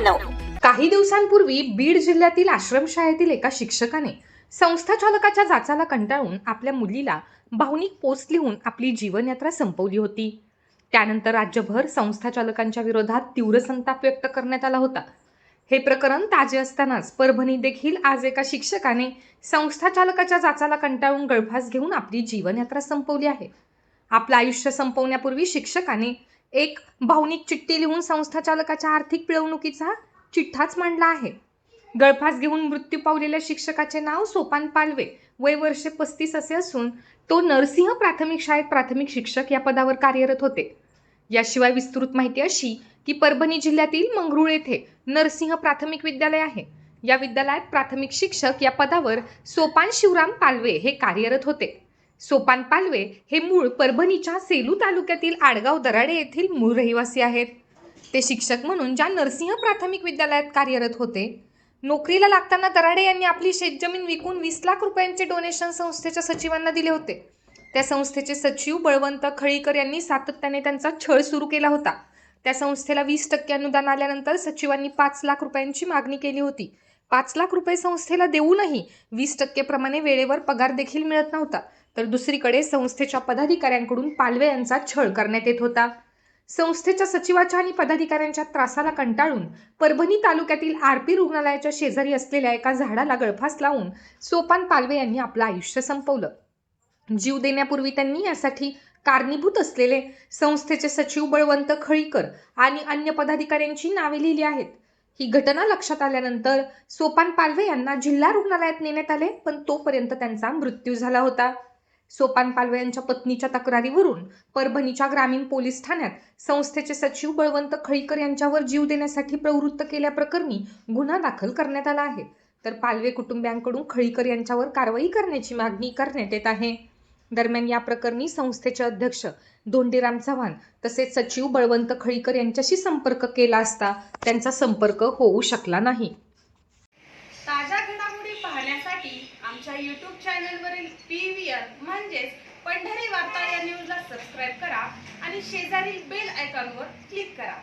मानव. काही दिवसांपूर्वी बीड जिल्ह्यातील आश्रमशाळेतील एका शिक्षकाने संस्था चालकाच्या जाचाला कंटाळून आपल्या मुलीला भावनिक पोस्ट लिहून आपली जीवनयात्रा संपवली होती. त्यानंतर राज्यभर संस्था चालकांच्या विरोधात तीव्र संताप व्यक्त करण्यात आला होता. हे प्रकरण ताजे असतानाच परभणी देखील आज एका शिक्षकाने संस्था चालकाच्या जाचाला कंटाळून गळफास घेऊन आपली जीवनयात्रा संपवली आहे. आपलं आयुष्य संपवण्यापूर्वी शिक्षकाने एक भावनिक चिठ्ठी लिहून संस्था चालकाच्या आर्थिक पिळवणुकीचा चिठ्ठाच मांडला आहे. गळफास घेऊन मृत्यू पावलेल्या शिक्षकाचे नाव सोपान पालवे वय वर्षे पस्तीस असे असून तो नरसिंह प्राथमिक शाळेत प्राथमिक शिक्षक या पदावर कार्यरत होते. याशिवाय विस्तृत माहिती अशी की परभणी जिल्ह्यातील मंगरुळ येथे नरसिंह प्राथमिक विद्यालय आहे. या विद्यालयात प्राथमिक शिक्षक या पदावर सोपान शिवराम पालवे हे कार्यरत होते. सोपान पालवे हे मूळ परभणीच्या सेलू तालुक्यातील आडगाव दराडे येथील मूळ रहिवासी आहेत. ते शिक्षक म्हणून ज्या नरसिंह प्राथमिक विद्यालयात कार्यरत होते नोकरीला लागताना दराडे यांनी आपली शेतजमीन विकून वीस लाख रुपयांचे डोनेशन संस्थेच्या सचिवांना दिले होते. त्या संस्थेचे सचिव बळवंत खळीकर यांनी सातत्याने त्यांचा छळ सुरू केला होता. त्या संस्थेला वीस टक्के अनुदान आल्यानंतर सचिवांनी पाच लाख रुपयांची मागणी केली होती. पाच लाख रुपये संस्थेला देऊनही वीस टक्केप्रमाणे वेळेवर पगार देखील मिळत नव्हता. तर दुसरीकडे संस्थेच्या पदाधिकाऱ्यांकडून पालवे यांचा छळ करण्यात येत होता. संस्थेच्या सचिवाच्या आणि पदाधिकाऱ्यांच्या त्रासाला कंटाळून परभणी तालुक्यातील आरपी रुग्णालयाच्या शेजारी असलेल्या एका झाडाला गळफास लावून सोपान पालवे यांनी आपलं आयुष्य संपवलं. जीव देण्यापूर्वी त्यांनी यासाठी कारणीभूत असलेले संस्थेचे सचिव बळवंत खळीकर आणि अन्य पदाधिकाऱ्यांची नावे लिहिली आहेत. ही घटना लक्षात आल्यानंतर सोपान पालवे यांना जिल्हा रुग्णालयात नेण्यात आले पण तोपर्यंत त्यांचा मृत्यू झाला होता. सोपान पालवे यांच्या पत्नीच्या तक्रारीवरून परभणीच्या ग्रामीण पोलीस ठाण्यात संस्थेचे सचिव बळवंत खळीकर यांच्यावर जीव देण्यासाठी प्रवृत्त केल्याप्रकरणी गुन्हा दाखल करण्यात आला आहे. तर पालवे कुटुंबियांकडून खळीकर यांच्यावर कारवाई करण्याची मागणी करण्यात येत आहे. दरम्यान या प्रकरणी संस्थेचे अध्यक्ष धोंडीराम चव्हाण तसेच सचिव बळवंत खळीकर यांच्याशी संपर्क केला असता त्यांचा संपर्क होऊ शकला नाही. ताज्या घडामोडी पाहण्यासाठी आमच्या यूट्यूब चॅनलवरील पी व्ही आर म्हणजेच पंढरी वार्ता या न्यूजला सबस्क्राईब करा आणि शेजारील बेल आयकॉनवर क्लिक करा.